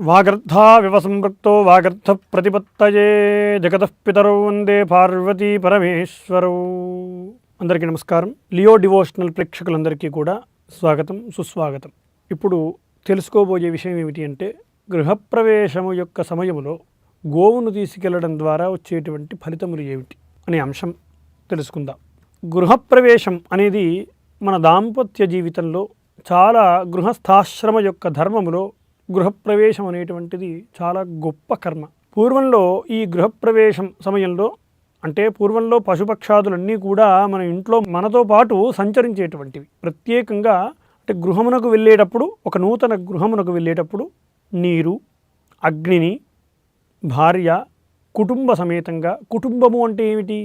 వాగర్థావివ సంపృక్తో వాగర్థ ప్రతిపత్తయే జగతః పితరౌ వందే పార్వతీ పరమేశ్వరౌ. అందరికీ నమస్కారం. Leo devotional ప్రేక్షకులందరికీ కూడా స్వాగతం సుస్వాగతం. ఇప్పుడు తెలుసుకోబోయే విషయం ఏమిటి అంటే గృహప్రవేశము యొక్క సమయములో గోవును తీసుకెళ్ళడం ద్వారా వచ్చేటువంటి ఫలితములు ఏమిటి అనే అంశం తెలుసుకుందాం. గృహప్రవేశం అనేది మన దాంపత్య జీవితంలో చాలా గృహస్థాశ్రమ యొక్క ధర్మములో గృహప్రవేశం అనేటువంటిది చాలా గొప్ప కర్మ. పూర్వంలో ఈ గృహప్రవేశం సమయంలో అంటే పూర్వంలో పశుపక్షాదులన్నీ కూడా మన ఇంట్లో మనతో పాటు సంచరించేటువంటివి. ప్రత్యేకంగా అంటే గృహమునకు వెళ్ళేటప్పుడు ఒక నూతన గృహమునకు వెళ్ళేటప్పుడు నీరు అగ్నిని భార్య కుటుంబ సమేతంగా. కుటుంబము అంటే ఏమిటి?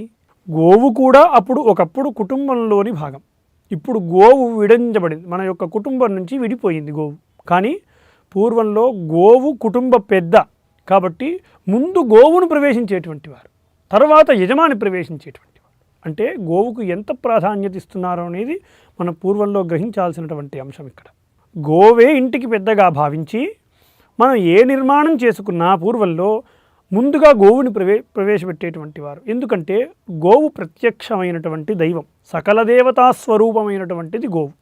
గోవు కూడా అప్పుడు ఒకప్పుడు కుటుంబంలోని భాగం. ఇప్పుడు గోవు విడించబడింది మన యొక్క కుటుంబం నుంచి విడిపోయింది గోవు. కానీ పూర్వంలో గోవు కుటుంబ పెద్ద కాబట్టి ముందు గోవును ప్రవేశించేటువంటి వారు తర్వాత యజమాని ప్రవేశించేటువంటి వారు. అంటే గోవుకు ఎంత ప్రాధాన్యత ఇస్తున్నారో అనేది మన పూర్వంలో గ్రహించాల్సినటువంటి అంశం ఇక్కడ. గోవే ఇంటికి పెద్దగా భావించి మనం ఏ నిర్మాణం చేసుకున్నా పూర్వంలో ముందుగా గోవుని ప్రవే ప్రవేశపెట్టేటువంటి వారు. ఎందుకంటే గోవు ప్రత్యక్షమైనటువంటి దైవం సకల దేవతా స్వరూపమైనటువంటిది గోవు.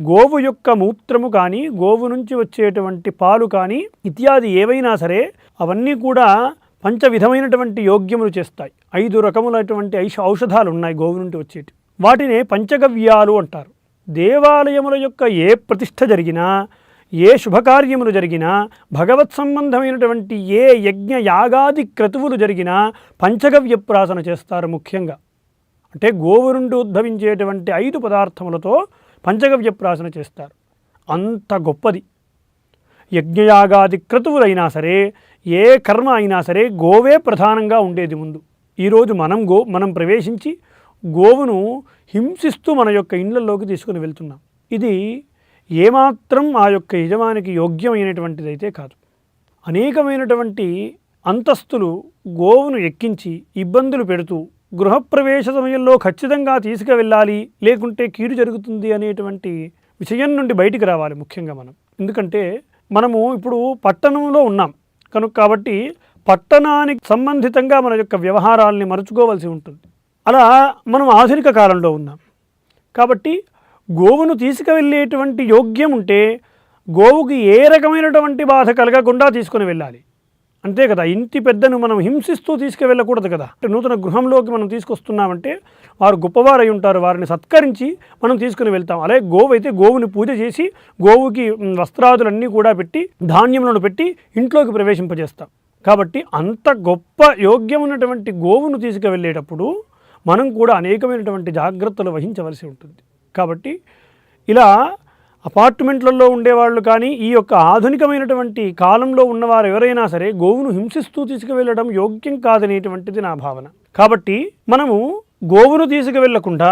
గోవు యొక్క మూత్రము కానీ గోవు నుంచి వచ్చేటువంటి పాలు కానీ ఇత్యాది ఏవైనా సరే అవన్నీ కూడా పంచ విధమైనటువంటి యోగ్యములు చేస్తాయి. ఐదు రకములైనటువంటి ఐష ఔషధాలు ఉన్నాయి గోవు నుండి వచ్చేటి. వాటినే పంచగవ్యాలు అంటారు. దేవాలయముల యొక్క ఏ ప్రతిష్ఠ జరిగినా ఏ శుభకార్యములు జరిగినా భగవత్ సంబంధమైనటువంటి ఏ యజ్ఞ యాగాది క్రతువులు జరిగినా పంచగవ్య ప్రాసన చేస్తారు ముఖ్యంగా. అంటే గోవు నుండి ఉద్భవించేటువంటి ఐదు పదార్థములతో పంచగవ్య ప్రాసన చేస్తారు. అంత గొప్పది. యజ్ఞయాగాది క్రతువులైనా సరే ఏ కర్మ అయినా సరే గోవే ప్రధానంగా ఉండేది ముందు. ఈరోజు మనం గో మనం ప్రవేశించి గోవును హింసిస్తూ మన యొక్క ఇళ్ళలోకి తీసుకుని వెళ్తున్నాం. ఇది ఏమాత్రం ఆ యొక్క యజమానికి యోగ్యమైనటువంటిది అయితే కాదు. అనేకమైనటువంటి అంతస్తులు గోవును ఎక్కించి ఇబ్బందులు పెడుతూ గృహప్రవేశ సమయంలో ఖచ్చితంగా తీసుకువెళ్ళాలి లేకుంటే కీడు జరుగుతుంది అనేటువంటి విషయం నుండి బయటికి రావాలి ముఖ్యంగా మనం. ఎందుకంటే మనము ఇప్పుడు పట్టణంలో ఉన్నాం. కనుక కాబట్టి పట్టణానికి సంబంధితంగా మన యొక్క వ్యవహారాల్ని మరచుకోవాల్సి ఉంటుంది. అలా మనం ఆధునిక కాలంలో ఉన్నాం. కాబట్టి గోవును తీసుకువెళ్ళేటువంటి యోగ్యం ఉంటే గోవుకి ఏ రకమైనటువంటి బాధ కలగకుండా తీసుకుని వెళ్ళాలి. అంతే కదా ఇంటి పెద్దను మనం హింసిస్తూ తీసుకువెళ్ళకూడదు కదా. అంటే నూతన గృహంలోకి మనం తీసుకొస్తున్నామంటే వారు గొప్పవారై ఉంటారు వారిని సత్కరించి మనం తీసుకుని వెళ్తాం. అలాగే గోవు అయితే గోవుని పూజ చేసి గోవుకి వస్త్రాదులన్నీ కూడా పెట్టి ధాన్యములను పెట్టి ఇంట్లోకి ప్రవేశింపజేస్తాం. కాబట్టి అంత గొప్ప యోగ్యమైనటువంటి గోవును తీసుకువెళ్ళేటప్పుడు మనం కూడా అనేకమైనటువంటి జాగ్రత్తలు వహించవలసి ఉంటుంది. కాబట్టి ఇలా అపార్ట్మెంట్లలో ఉండేవాళ్ళు కానీ ఈ యొక్క ఆధునికమైనటువంటి కాలంలో ఉన్నవారు ఎవరైనా సరే గోవును హింసిస్తూ తీసుకువెళ్ళడం యోగ్యం కాదనేటువంటిది నా భావన. కాబట్టి మనము గోవును తీసుకువెళ్ళకుండా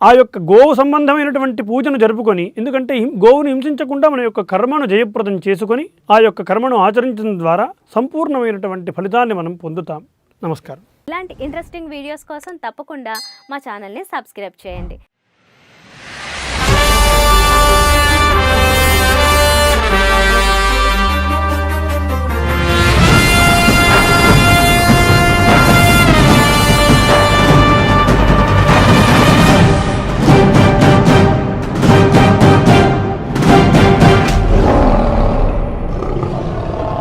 ఆ యొక్క గోవు సంబంధమైనటువంటి పూజను జరుపుకొని ఎందుకంటే గోవును హింసించకుండా మన యొక్క కర్మను జయప్రదం చేసుకొని ఆ యొక్క కర్మను ఆచరించడం ద్వారా సంపూర్ణమైనటువంటి ఫలితాన్ని మనం పొందుతాం. నమస్కారం. ఇలాంటి ఇంట్రెస్టింగ్ వీడియోస్ కోసం తప్పకుండా మా ఛానల్ని సబ్స్క్రైబ్ చేయండి.